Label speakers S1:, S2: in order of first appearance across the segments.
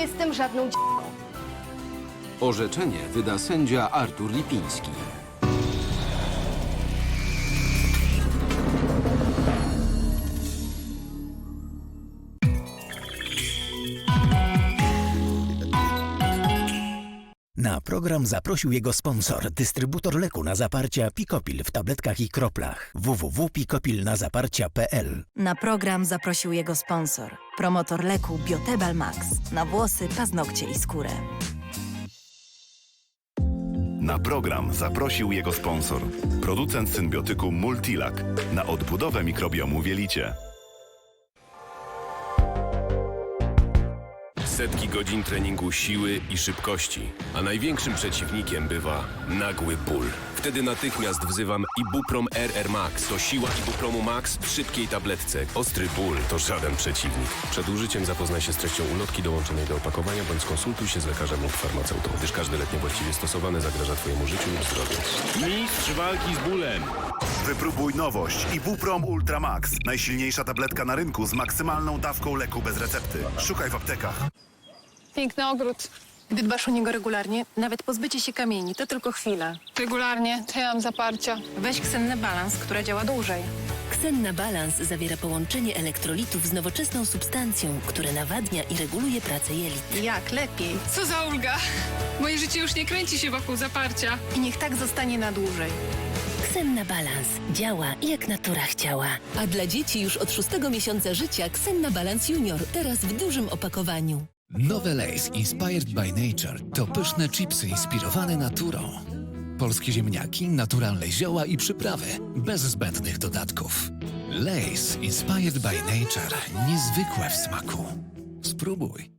S1: jestem żadną d...
S2: Orzeczenie wyda sędzia Artur Lipiński.
S3: Na program zaprosił jego sponsor, dystrybutor leku na zaparcia Pikopil w tabletkach i kroplach. www.pikopilnazaparcia.pl
S4: Na program zaprosił jego sponsor, promotor leku Biotebal Max. Na włosy, paznokcie i skórę.
S5: Na program zaprosił jego sponsor, producent symbiotyku Multilak. Na odbudowę mikrobiomu w
S6: Setki godzin treningu siły i szybkości, a największym przeciwnikiem bywa nagły ból. Wtedy natychmiast wzywam Ibuprom RR Max. To siła Ibupromu Max w szybkiej tabletce. Ostry ból to żaden przeciwnik. Przed użyciem zapoznaj się z treścią ulotki dołączonej do opakowania bądź skonsultuj się z lekarzem lub farmaceutą, gdyż każdy lek niewłaściwie stosowany zagraża Twojemu życiu lub zdrowiu.
S7: Mistrz walki z bólem.
S5: Wypróbuj nowość Ibuprom Ultra Max. Najsilniejsza tabletka na rynku z maksymalną dawką leku bez recepty. Szukaj w aptekach.
S8: Piękny ogród.
S9: Gdy dbasz o niego regularnie, nawet pozbycie się kamieni to tylko chwila.
S8: Regularnie, to ja mam zaparcia.
S9: Weź ksennę balans, która działa dłużej.
S10: Ksenna Balans zawiera połączenie elektrolitów z nowoczesną substancją, które nawadnia i reguluje pracę jelit.
S9: Jak lepiej.
S8: Co za ulga! Moje życie już nie kręci się wokół zaparcia.
S9: I niech tak zostanie na dłużej.
S10: Ksenna Balans działa jak natura chciała. A dla dzieci już od szóstego miesiąca życia Ksenna Balans Junior teraz w dużym opakowaniu.
S11: Nowe Lays Inspired by Nature to pyszne chipsy inspirowane naturą. Polskie ziemniaki, naturalne zioła i przyprawy, bez zbędnych dodatków. Lays Inspired by Nature. Niezwykłe w smaku. Spróbuj.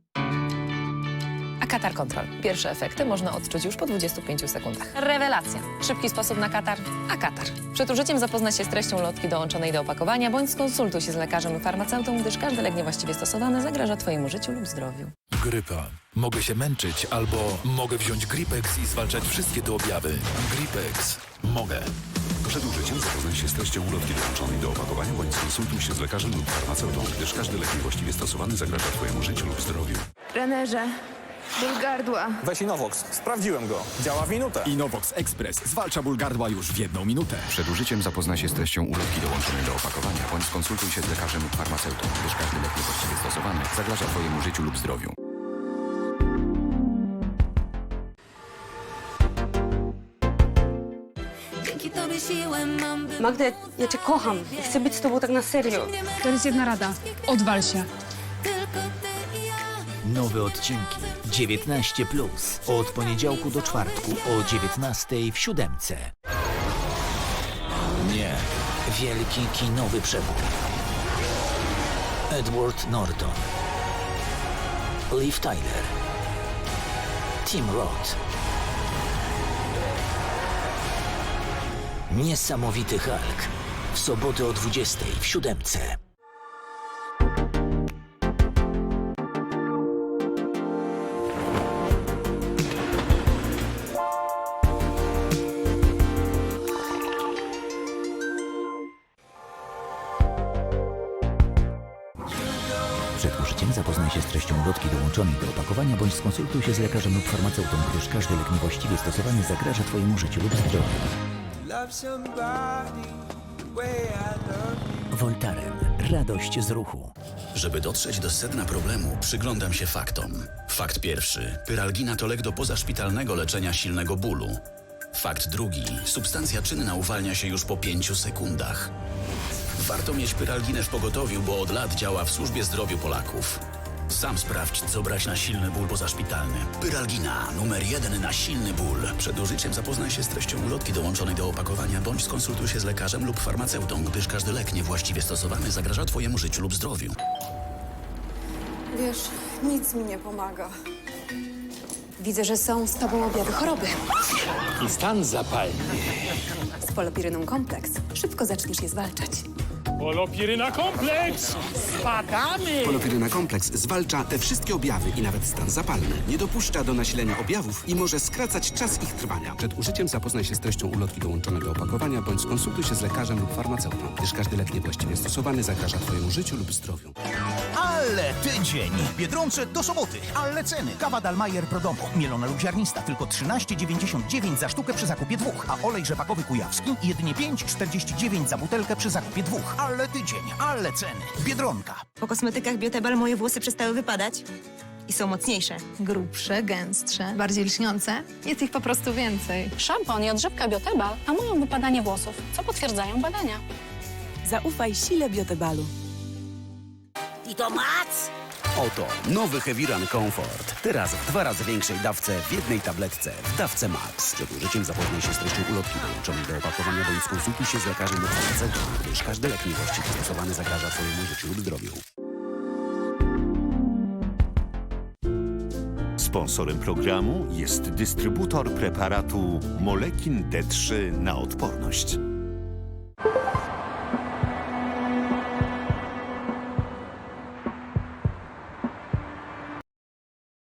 S12: A Katar Control. Pierwsze efekty można odczuć już po 25 sekundach. Rewelacja. Szybki sposób na katar, a katar. Przed użyciem zapoznaj się z treścią lotki dołączonej do opakowania, bądź skonsultuj się z lekarzem lub farmaceutą, gdyż każdy lek niewłaściwie stosowany zagraża Twojemu życiu lub zdrowiu.
S11: Grypa. Mogę się męczyć albo mogę wziąć Gripex i zwalczać wszystkie te objawy. Gripex. Mogę.
S5: Przed użyciem zapoznaj się z treścią ulotki dołączonej do opakowania bądź skonsultuj się z lekarzem lub farmaceutą, gdyż każdy lek niewłaściwie stosowany zagraża Twojemu życiu lub zdrowiu.
S1: Trenerze, ból gardła.
S7: Weź Inovox. Sprawdziłem go. Działa w minutę.
S13: Inovox Express zwalcza ból gardła już w jedną minutę.
S5: Przed użyciem zapoznaj się z treścią ulotki dołączonej do opakowania bądź skonsultuj się z lekarzem lub farmaceutą, gdyż każdy lek niewłaściwie stosowany zagraża Twojemu życiu lub zdrowiu.
S1: Magda, ja cię kocham i chcę być z tobą tak na serio.
S8: To jest jedna rada. Odwal się.
S3: Nowe odcinki 19 plus od poniedziałku do czwartku o 19 w siódemce. Nie. Wielki kinowy przebój. Edward Norton. Liv Tyler. Tim Roth. Niesamowity Hulk. W sobotę o 20 w siódemce. Przed użyciem zapoznaj się z treścią ulotki dołączonej do opakowania bądź skonsultuj się z lekarzem lub farmaceutą, gdyż każdy lek niewłaściwie stosowany zagraża Twojemu życiu lub zdrowiu. Voltaren. Radość z ruchu.
S13: Żeby dotrzeć do sedna problemu, przyglądam się faktom. Fakt pierwszy. Pyralgina to lek do pozaszpitalnego leczenia silnego bólu. Fakt drugi. Substancja czynna uwalnia się już po pięciu sekundach. Warto mieć pyralginę w pogotowiu, bo od lat działa w służbie zdrowiu Polaków. Sam sprawdź, co brać na silny ból pozaszpitalny. Pyralgina, numer jeden na silny ból. Przed użyciem zapoznaj się z treścią ulotki dołączonej do opakowania, bądź skonsultuj się z lekarzem lub farmaceutą, gdyż każdy lek niewłaściwie stosowany zagraża Twojemu życiu lub zdrowiu.
S9: Wiesz, nic mi nie pomaga. Widzę, że są z tobą objawy choroby.
S13: I stan zapalny.
S9: Z polopiryną kompleks. Szybko zaczniesz je zwalczać.
S7: Polopiryna kompleks! Spadamy!
S2: Polopiryna kompleks zwalcza te wszystkie objawy i nawet stan zapalny. Nie dopuszcza do nasilenia objawów i może skracać czas ich trwania. Przed użyciem zapoznaj się z treścią ulotki dołączonej do opakowania bądź skonsultuj się z lekarzem lub farmaceutą, gdyż każdy lek niewłaściwie stosowany zagraża Twojemu życiu lub zdrowiu.
S14: Ale tydzień! W Biedronce do soboty. Ale ceny. Kawa Dalmajer Pro Domu. Mielona lub ziarnista tylko 13,99 za sztukę przy zakupie dwóch. A olej rzepakowy kujawski jedynie 5,49 za butelkę przy zakupie dwóch. Ale tydzień. Ale ceny. Biedronka.
S15: Po kosmetykach Biotebal moje włosy przestały wypadać i są mocniejsze.
S8: Grubsze, gęstsze, bardziej lśniące. Jest ich po prostu więcej.
S16: Szampon i odżywka Biotebal hamują wypadanie włosów, co potwierdzają badania.
S15: Zaufaj sile Biotebalu.
S10: I to mac!
S2: Oto nowy Heaviran Comfort. Teraz w dwa razy większej dawce w jednej tabletce w dawce Max. Przed użyciem zapoznaj się z treścią ulotki dołączonej do opakowania bądź skonsultuj się z lekarzem lub farmaceutą, gdyż każdy lek niewłaściwie stosowany zagraża Twojemu życiu lub zdrowiu.
S17: Sponsorem programu jest dystrybutor preparatu Molekin D3 na odporność.